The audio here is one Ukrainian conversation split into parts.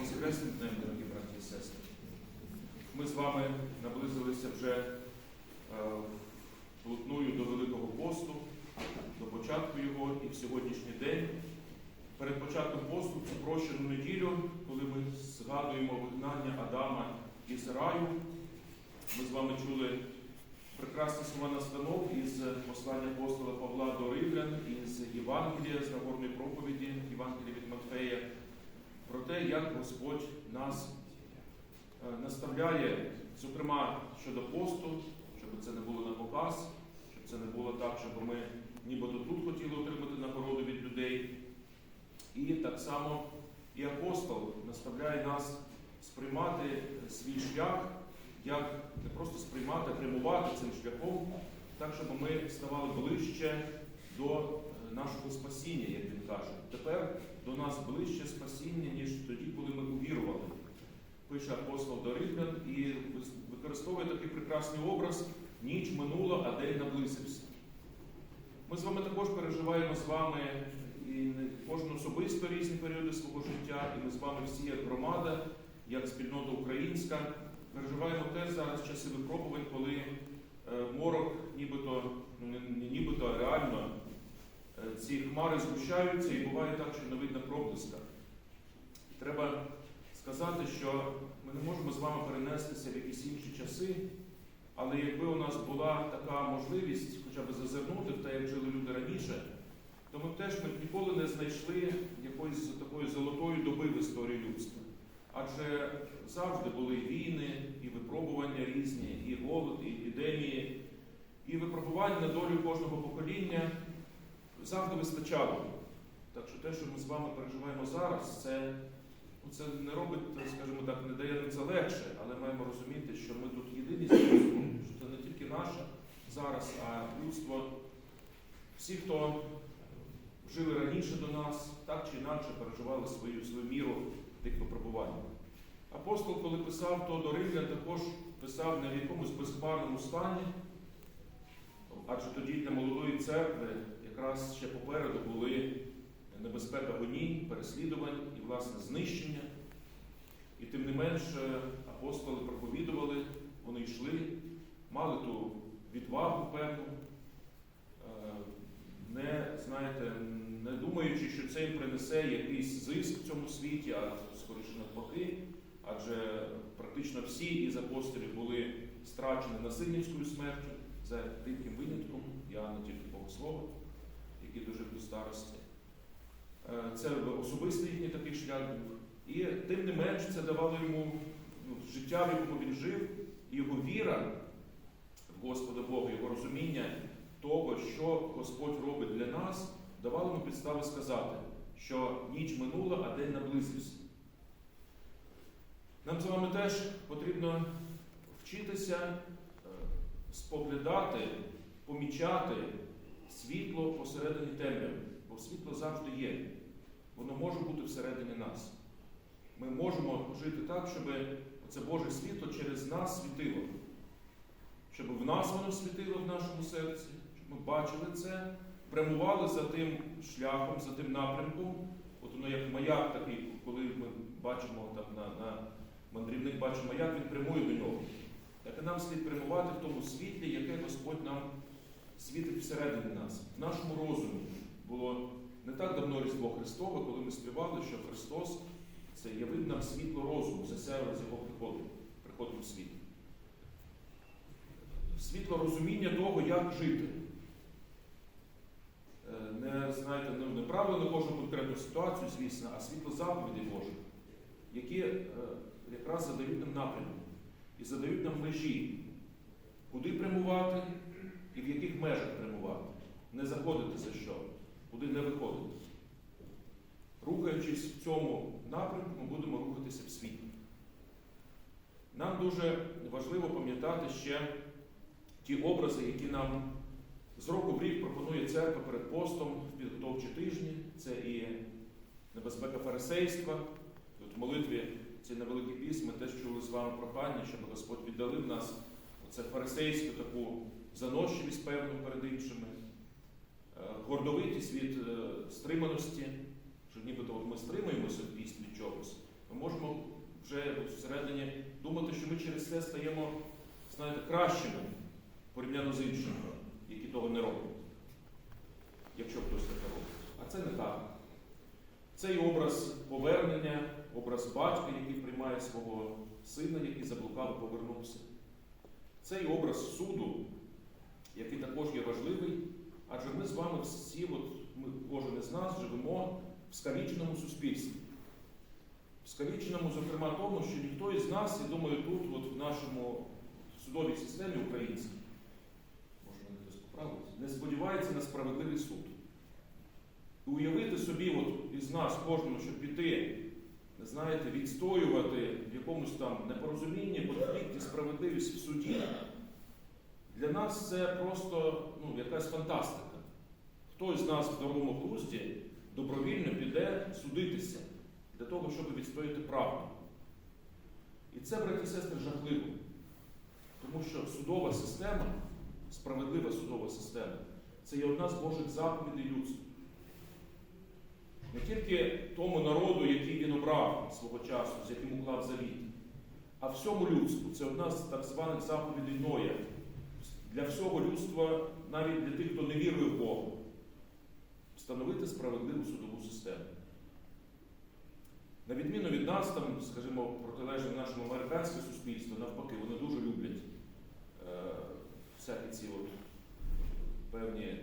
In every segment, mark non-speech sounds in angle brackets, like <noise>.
Воскресним днем, дорогі браті і сестри. Ми з вами наблизилися вже е, плотною до Великого посту, до початку його і в сьогоднішній день. Перед початком посту цю прощену неділю, коли ми згадуємо вигнання Адама із раю, ми з вами чули прекрасні слова настанов із послання апостола Павла до Римлян, із Євангелія, з Нагорної проповіді, Євангелія від Матфея, про те, як Господь нас е, наставляє, зокрема щодо посту, щоб це не було на показ, щоб це не було так, щоб ми нібито тут хотіли отримати нагороду від людей. І так само і апостол наставляє нас сприймати свій шлях, як не просто сприймати, а прямувати цим шляхом, так, щоб ми ставали ближче до е, нашого спасіння, як він каже. Тепер до нас ближче спасіння, ніж тоді, коли ми увірували. Пише апостол до Римлян і використовує такий прекрасний образ ніч минула, а день наблизився. Ми з вами також переживаємо з вами і кожен особисто різні періоди свого життя, і ми з вами всі як громада, як спільнота українська, переживаємо теж зараз часи випробувань, коли е, морок, нібито, ну нібито, реально ці хмари згущаються і буває так, що не видно проблиска. Треба сказати, що ми не можемо з вами перенестися в якісь інші часи, але якби у нас була така можливість хоча б зазирнути в те, як жили люди раніше, то ми теж ми ніколи не знайшли якоїсь такої золотої доби в історії людства. Адже завжди були війни, і випробування різні, і голод, і епідемії, і випробування на долю кожного покоління завжди вистачало. Так що те, що ми з вами переживаємо зараз, це, ну, це не робить, скажімо так, не дає нам це легше, але маємо розуміти, що ми тут єдині що це не тільки наше зараз, а людство, всі, хто жили раніше до нас, так чи інакше переживали свою, свою міру тих випробувань. Апостол, коли писав то до Римлян, також писав не в якомусь безхмарному стані, адже тоді для молодої церкви якраз ще попереду були небезпека гонінь, переслідувань і, власне, знищення. І тим не менш апостоли проповідували, вони йшли, мали ту відвагу певну, е, не, знаєте, не думаючи, що це їм принесе якийсь зиск в цьому світі, а скоріше навпаки, адже практично всі із апостолів були страчені насильницькою смертю, за рідким винятком, Іоанна тільки Богослова, який дожив до старості. Е, Це особистий їхній такий шлях був. І тим не менш це давало йому ну, життя, в якому він жив, його віра в Господа Бога, його розуміння того, що Господь робить для нас, давало йому підстави сказати, що ніч минула, а день наблизився. Нам з вами теж потрібно вчитися е, споглядати, помічати світло посередині темряви, бо світло завжди є. Воно може бути всередині нас. Ми можемо жити так, щоб це Боже світло через нас світило, щоб в нас воно світило в нашому серці, щоб ми бачили це, прямували за тим шляхом, за тим напрямком. От воно як маяк такий, коли ми бачимо там на, на мандрівник бачить маяк, він прямує до нього. Так і нам слід прямувати в тому світлі, яке Господь нам світить всередині нас, в нашому розумі. Було не так давно Різдво Христове, коли ми співали, що Христос це явив нам світло розуму, засяяв з його приходом, приходом в світ. Світло розуміння того, як жити. Е, Не знаєте, ну, не правило на кожну конкретну ситуацію, звісно, а світло заповідей Божих, які е, якраз задають нам напрямок і задають нам межі, куди прямувати і в яких межах прямувати. Не заходити за що, куди не виходити. Рухаючись в цьому напрямку, ми будемо рухатися в світі. Нам дуже важливо пам'ятати ще ті образи, які нам з року в рік пропонує церква перед постом в підготовчі тижні. Це і небезпека фарисейства. Тут в молитві ці невеликі пісми теж чули з вами прохання, щоб Господь віддалив нас оце фарисейську таку заносчивість певну перед іншими, е, гордовитість від е, стриманості, що нібито от ми стримуємося в пісні чогось, ми можемо вже всередині думати, що ми через це стаємо, знаєте, кращими порівняно з іншими, які того не роблять. Якщо хтось таке робить. А це не так. Це і образ повернення, образ батька, який приймає свого сина, який заблукав повернувся. Це і образ суду, який також є важливий, адже ми з вами всі, от, ми, кожен із нас, живемо в скаліченому суспільстві. В скаліченому, зокрема, тому, що ніхто із нас, я думаю, тут, от в нашому судовій системі українській, може мене хтось поправить, не сподівається на справедливий суд. І уявити собі, от із нас, кожному, щоб піти, знаєте, відстоювати в якомусь там непорозумінні, конфлікті, справедливість в суді, для нас це просто ну, якась фантастика. Хто з нас в здоровому глузді добровільно піде судитися для того, щоб відстояти правду. І це, браті і сестри, жахливо. Тому що судова система, справедлива судова система, це є одна з Божих заповідей людства. Не тільки тому народу, який він обрав свого часу, з яким уклав завіт, а всьому людству. Це одна з так званих заповідей Ноя. Для всього людства, навіть для тих, хто не вірує в Бога, встановити справедливу судову систему. На відміну від нас, там, скажімо, протилежне нашому американське суспільство, навпаки, вони дуже люблять е, всякі ці от певні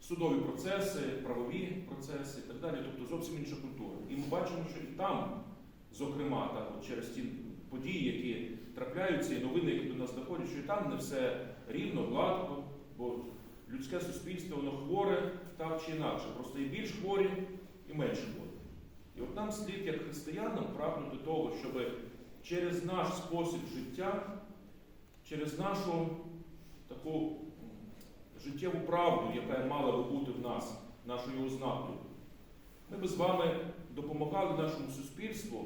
судові процеси, правові процеси і так далі, тобто зовсім інша культура. І ми бачимо, що і там, зокрема, так, от через ті події, які трапляються, і новини, які до нас доходять, що і там не все рівно, гладко, бо людське суспільство воно хворе так чи інакше, просто і більш хворі, і менше хворі. І от нам слід, як християнам, прагнути того, щоб через наш спосіб життя, через нашу таку життєву правду, яка мала би бути в нас, нашою ознакою, ми би з вами допомагали нашому суспільству,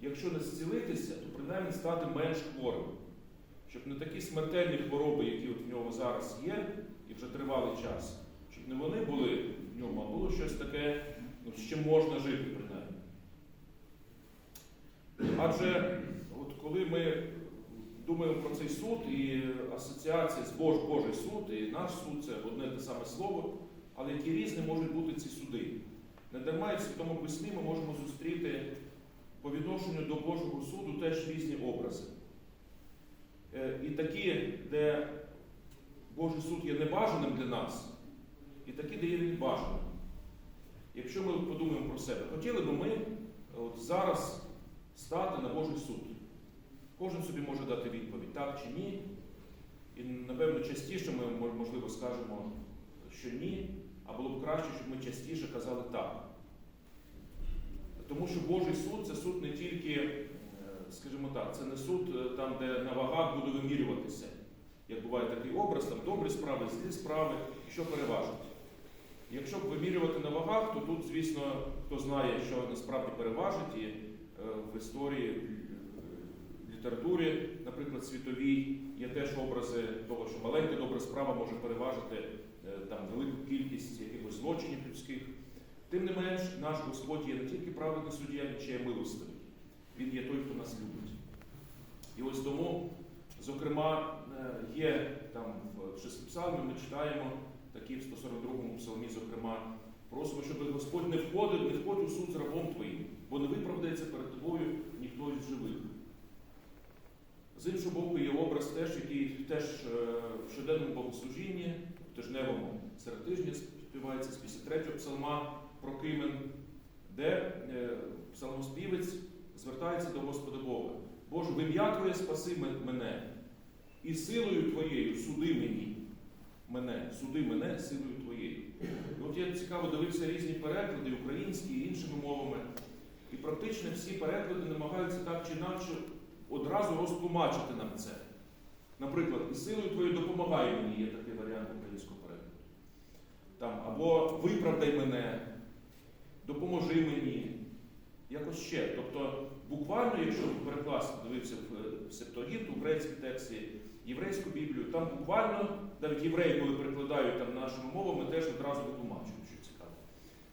якщо не зцілитися, то принаймні стати менш хворим. Щоб не такі смертельні хвороби, які от в нього зараз є, і вже тривалий час, щоб не вони були в ньому, а було щось таке, ну, з чим можна жити принаймні. Адже от коли ми думаємо про цей суд і асоціація з Бож, Божий суд і наш суд це одне те саме слово, але які різні можуть бути ці суди. Не дарма і в Святому Письмі ми можемо зустріти по відношенню до Божого суду теж різні образи. Е, І такі, де Божий суд є небажаним для нас, і такі, де є він бажаним. Якщо ми подумаємо про себе, хотіли би ми от зараз стати на Божий суд. Кожен собі може дати відповідь, так чи ні. І, напевно, частіше ми, можливо, скажемо, що ні, а було б краще, щоб ми частіше казали так. Тому що Божий суд це суд не тільки, скажімо так, це не суд е, там, де на вагах буде вимірюватися. Як буває такий образ, там добрі справи, злі справи, що переважить. Якщо б вимірювати на вагах, то тут, звісно, хто знає, що насправді переважить, і е, в історії, в літературі, наприклад, світовій, є теж образи того, що маленька добра справа може переважити е, там велику кількість якихось злочинів людських. Тим не менш, наш Господь є не тільки праведний суддя, він ще є милостивий. Він є той, хто нас любить. І ось тому, зокрема, е, є там в шести псалмі, ми читаємо такі в 142-му псалмі, зокрема, просимо, щоб Господь не входив, не входив у суд з рабом твоїм, бо не виправдається перед тобою ніхто із живих. З іншого боку, є образ теж, який теж е, в щоденному богослужінні, в тижневому серед тижня співається з 53-го псалма про Кимен, де е, псалмоспівець звертається до Господа Бога. Боже, в ім'я Твоє спаси мене, і силою Твоєю суди мені мене, суди мене силою Твоєю. І от я цікаво дивився різні переклади, українські і іншими мовами. І практично всі переклади намагаються так чи інакше одразу розтлумачити нам це. Наприклад, і силою Твоєю допомагай мені, є такий варіант українського перекладу. Там, або виправдай мене, допоможи мені. Якось ще. Тобто, буквально, якщо перекласти, дивився в Септуагінт, у грецькій тексті, єврейську Біблію, там буквально, навіть євреї, коли перекладають там нашими мовами, теж одразу витлумачують, що цікаво.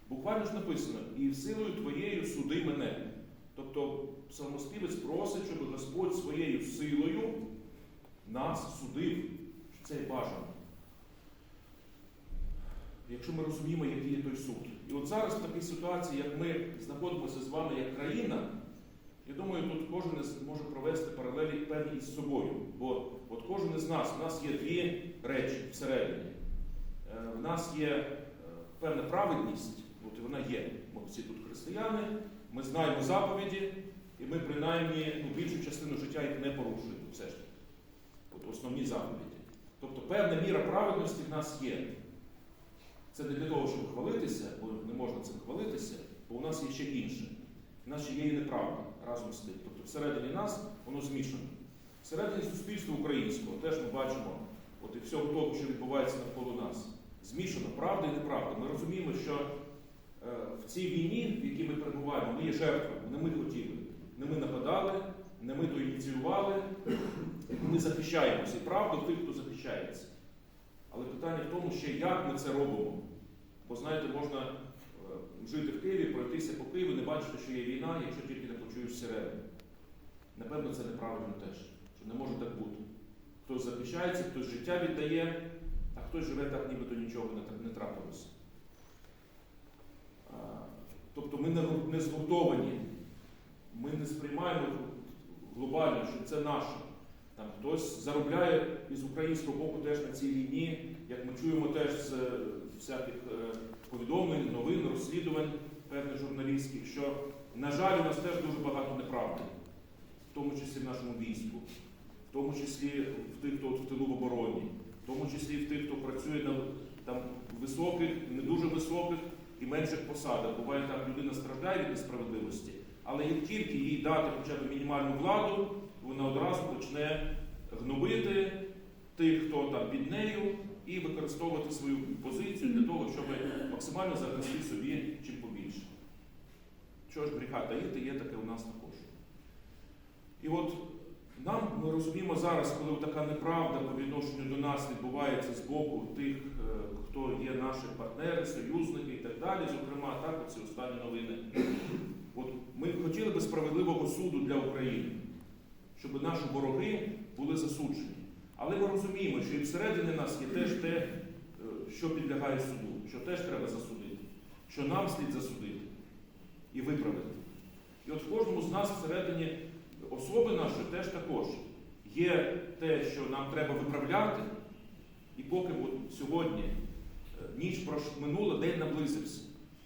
Буквально ж написано, і силою твоєю суди мене. Тобто псалмоспівець просить, щоб Господь своєю силою нас судив. Що Це бажано. Якщо ми розуміємо, який є той суд. І от зараз в такій ситуації, як ми знаходимося з вами як країна, я думаю, тут кожен може провести паралелі певні із собою. Бо от кожен із нас, у нас є дві речі всередині. Е, В нас є е, певна праведність, от вона є. Ми всі тут християни, ми знаємо заповіді, і ми принаймні ну, більшу частину життя їх не порушуємо все ж таки. От основні заповіді. Тобто певна міра праведності в нас є. Це не для того, щоб хвалитися, бо не можна цим хвалитися, бо у нас є ще інше. Ще є і неправда разом з тим. Тобто всередині нас воно змішано. Всередині суспільства українського теж ми бачимо от і всього того, що відбувається навколо нас. Змішано правда і неправда. Ми розуміємо, що е, в цій війні, в якій ми перебуваємо, ми є жертвами, не ми хотіли. Не ми нападали, не ми то ініціювали, ми захищаємося. І правда тих, хто захищається. Але питання в тому, ще як ми це робимо. Бо знаєте, можна жити в Києві, пройтися по Києву, не бачити, що є війна, якщо тільки не почуєш сирени. Напевно, це неправильно теж, що не може так бути. Хтось захищається, хтось життя віддає, а хтось живе так, нібито нічого не, трапилося. Тобто ми не, не згуртовані, ми не сприймаємо глобально, що це наше. Там хтось заробляє із українського боку теж на цій війні, як ми чуємо теж з е, всяких е, повідомлень, новин, розслідувань певних журналістських, що, на жаль, у нас теж дуже багато неправди, в тому числі в нашому війську, в тому числі в тих, хто в тилу в обороні, в тому числі в тих, хто працює на там, високих, не дуже високих і менших посадах. Буває так, людина страждає від несправедливості, але як тільки їй дати хоча б мінімальну владу, вона одразу почне гнобити тих, хто там під нею, і використовувати свою позицію для того, щоб максимально занести собі чим побільше. Що ж гріха таїти, є таке у нас також. І от нам ми розуміємо зараз, коли така неправда по відношенню до нас відбувається з боку тих, е, хто є наші партнери, союзники і так далі, зокрема, так, оці останні новини. От ми хотіли би справедливого суду для України, щоб наші вороги були засуджені. Але ми розуміємо, що і всередині нас є теж те, е, що підлягає суду, що теж треба засудити, що нам слід засудити і виправити. І от в кожному з нас всередині особи нашої теж також є те, що нам треба виправляти, і поки от сьогодні е, ніч минула, день наблизився.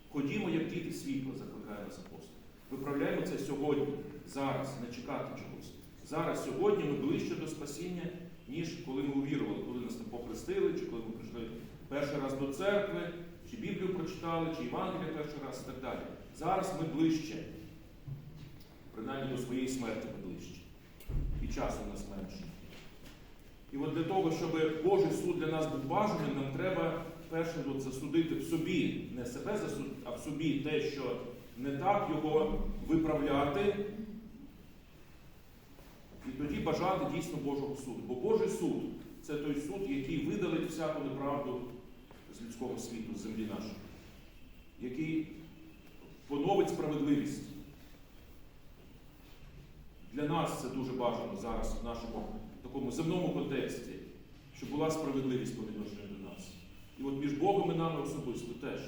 Ходімо, як діти світла, закликає нас апостол. Виправляємо це сьогодні, зараз, не чекати чогось. Зараз, сьогодні ми ближче до спасіння, ніж коли ми увірували, коли нас там похрестили, чи коли ми прийшли перший раз до церкви, чи Біблію прочитали, чи Євангелія перший раз і так далі. Зараз ми ближче, принаймні до своєї смерті ми ближче. І часу у нас менше. І от для того, щоб Божий суд для нас був бажаним, нам треба перше засудити в собі, не себе засудити, а в собі те, що не так його виправляти, і тоді бажати дійсно Божого суду. Бо Божий суд це той суд, який видалить всяку неправду з людського світу, з землі нашої, який поновить справедливість. Для нас це дуже бажано зараз в нашому такому земному контексті, щоб була справедливість по відношенню до нас. І от між Богом і нами особисто теж.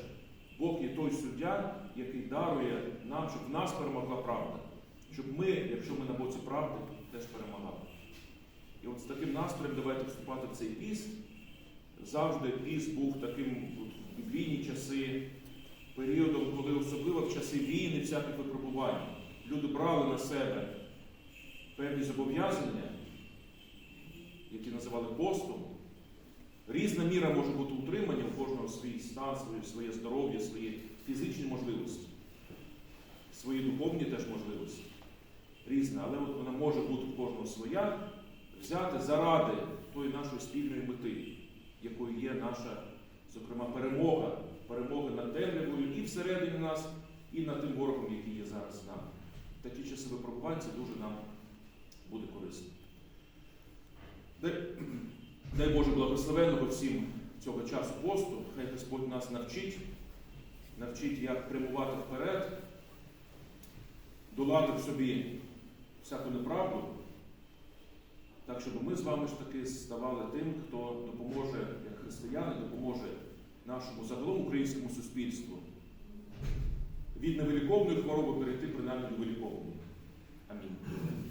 Бог є той суддя, який дарує нам, щоб в нас перемогла правда. Щоб ми, якщо ми на боці правди, теж перемагали. І от з таким настроєм давайте вступати в цей піст. Завжди піст був таким от, в біблійні часи, періодом, коли особливо в часи війни, всяких випробувань, люди брали на себе певні зобов'язання, які називали постом. Різна міра може бути утримання, у кожного свій стан, своє, своє здоров'я, свої фізичні можливості, свої духовні теж можливості. Різна, але от вона може бути у кожного своя, взяти заради тої нашої спільної мети, якою є наша, зокрема, перемога, перемога над темрявою і всередині нас, і над тим ворогом, який є зараз з нами. Такі часи випробувань це дуже нам буде корисно. Дай, <clears throat> дай Боже благословенного всім цього часу посту, хай Господь нас навчить, навчить, як прямувати вперед, долати в собі всяку неправду, так щоб ми з вами ж таки ставали тим, хто допоможе, як християни, допоможе нашому загалом українському суспільству від невиліковної хвороби перейти принаймні до виліковної. Амінь.